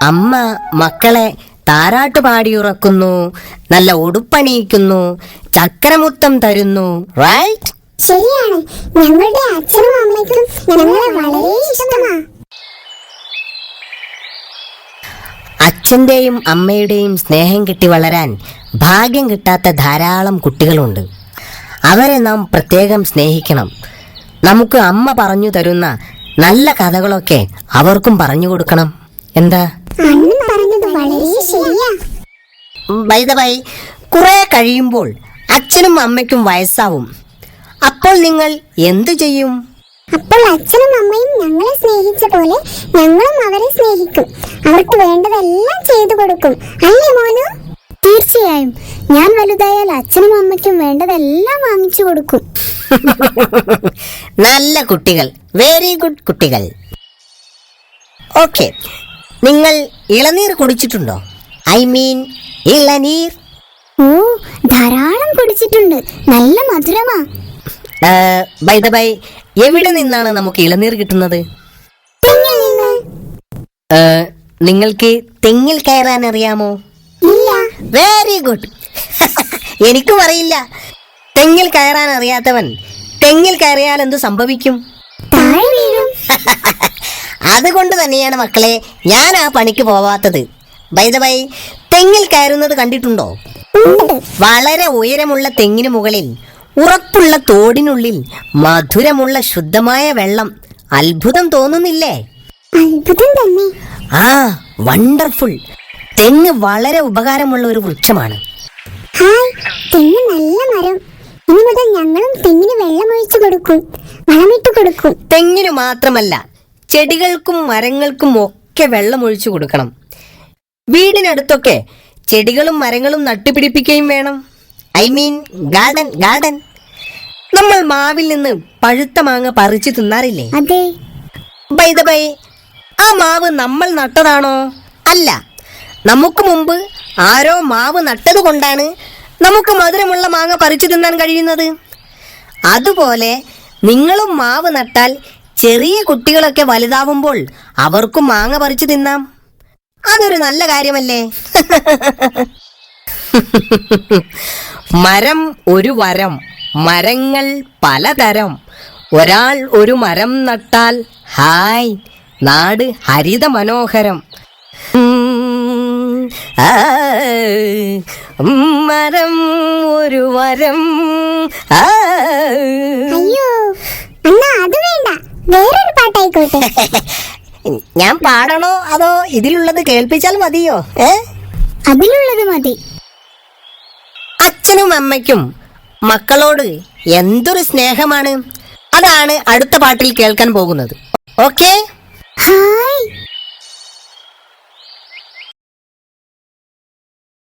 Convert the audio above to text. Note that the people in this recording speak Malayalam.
അമ്മ മക്കളെ താരാട്ട് പാടിയുറക്കുന്നു നല്ല ഉടുപ്പണിയിക്കുന്നു ചക്രമുത്തം തരുന്നു റൈറ്റ് ശരിയാണ്. ഞങ്ങളുടെ അച്ഛനും അമ്മയ്ക്കും ഞങ്ങളെ വളരെ ഇഷ്ടമാ. അച്ഛന്റെയും അമ്മയുടെയും സ്നേഹം കിട്ടി വളരാൻ ഭാഗ്യം കിട്ടാത്ത ധാരാളം കുട്ടികളുണ്ട്. അവരെ നാം പ്രത്യേകം സ്നേഹിക്കണം. നമുക്ക് അമ്മ പറഞ്ഞു തരുന്ന നല്ല കഥകളൊക്കെ അവർക്കും പറഞ്ഞു കൊടുക്കണം. എന്താ? അണ്ണൻ പറഞ്ഞത് വളരെ ശരിയാ. ബൈ കുറെ കഴിയുമ്പോൾ അച്ഛനും അമ്മയ്ക്കും വയസ്സാവും. അപ്പോൾ നിങ്ങൾ എന്തു ചെയ്യും? അപ്പോൾ അച്ഛനും അമ്മയും ഞങ്ങളെ സ്നേഹിച്ച പോലെ ഞങ്ങളും അവരെ സ്നേഹിക്കും. അവർക്ക് വേണ്ടതെല്ലാം ചെയ്തു കൊടുക്കും. അല്ലേ മോനു? തീർച്ചയായും. ഞാൻ വലുതായാൽ അച്ഛനും അമ്മയ്ക്കും വേണ്ടതെല്ലാം വാങ്ങിച്ചു കൊടുക്കും. നല്ല കുട്ടികൾ. വെരി ഗുഡ് കുട്ടികൾ. ഓക്കെ നിങ്ങൾ ഇളനീർ കുടിച്ചിട്ടുണ്ടോ? ഐ മീൻ ഇളനീർ. ഓ ധാരാളം കുടിച്ചിട്ടുണ്ട്. നല്ല മധുരമാ. ബൈ ദ ബൈ എവിടെ നിന്നാണ് നമുക്ക് ഇളനീർ കിട്ടുന്നത്? തെങ്ങിൽ നിങ്ങൾക്ക് തെങ്ങിൽ കയറാൻ അറിയാമോ? വെരി ഗുഡ് എനിക്കും അറിയില്ല. തെങ്ങിൽ കയറാൻ അറിയാത്തവൻ തെങ്ങിൽ കയറിയാൽ എന്ത് സംഭവിക്കും? അതുകൊണ്ട് തന്നെയാണ് മക്കളെ ഞാൻ ആ പണിക്ക് പോവാത്തത്. ബൈദബൈ തെങ്ങിൽ കയറുന്നത് കണ്ടിട്ടുണ്ടോ? വളരെ ഉയരമുള്ള തെങ്ങിന് മുകളിൽ ഉറപ്പുള്ള തോടിനുള്ളിൽ മധുരമുള്ള ശുദ്ധമായ വെള്ളം. അത്ഭുതം തോന്നുന്നില്ലേ? അത്ഭുതം തന്നെ. ആ വണ്ടർഫുൾ തെങ്ങ് വളരെ ഉപകാരമുള്ള ഒരു വൃക്ഷമാണ്. തെങ്ങ് നല്ല മരം. ഇനി മുതൽ ഞങ്ങളും തെങ്ങിന് വെള്ളമൊഴിച്ചു കൊടുക്കും വളമിട്ട് കൊടുക്കും. തെങ്ങിന് മാത്രമല്ല ചെടികൾക്കും മരങ്ങൾക്കും ഒക്കെ വെള്ളമൊഴിച്ചു കൊടുക്കണം. വീടിനടുത്തൊക്കെ ചെടികളും മരങ്ങളും നട്ടുപിടിപ്പിക്കുകയും വേണം. I mean garden garden. നമ്മൾ മാവിൽ നിന്ന് പഴുത്ത മാങ്ങ പറിച്ചു തിന്നാറില്ലേ? അതെ. ബൈ ദ ബൈ ആ മാവ് നമ്മൾ നട്ടതാണോ? അല്ല. നമുക്ക് മുമ്പ് ആരോ മാവ് നട്ടത് കൊണ്ടാണ് നമുക്ക് മധുരമുള്ള മാങ്ങ പറിച്ചു തിന്നാൻ കഴിയുന്നത്? അതുപോലെ നിങ്ങളും മാവ് നട്ടാൽ ചെറിയ കുട്ടികളൊക്കെ വലുതാവുമ്പോൾ അവർക്കും മാങ്ങ പറിച്ചു തിന്നാം. അതൊരു നല്ല കാര്യമല്ലേ? മരം ഒരു വരം മരങ്ങൾ പലതരം. ഒരാൾ ഒരു മരം നട്ടാൽ ഹായ് നാട് ഹരിത മനോഹരം മരം ഒരു വരം. അയ്യോ അത് വേണ്ട. വേറൊരു പാട്ടായിക്കോട്ടെ. ഞാൻ പാടണോ അതോ ഇതിലുള്ളത് കേൾപ്പിച്ചാൽ മതിയോ? ഏ? അതിലുള്ളത് മതി. അച്ഛനും അമ്മയ്ക്കും മക്കളോട് എന്തൊരു സ്നേഹമാണ്. അതാണ് അടുത്ത പാട്ടിൽ കേൾക്കാൻ പോകുന്നത്. ഓക്കെ?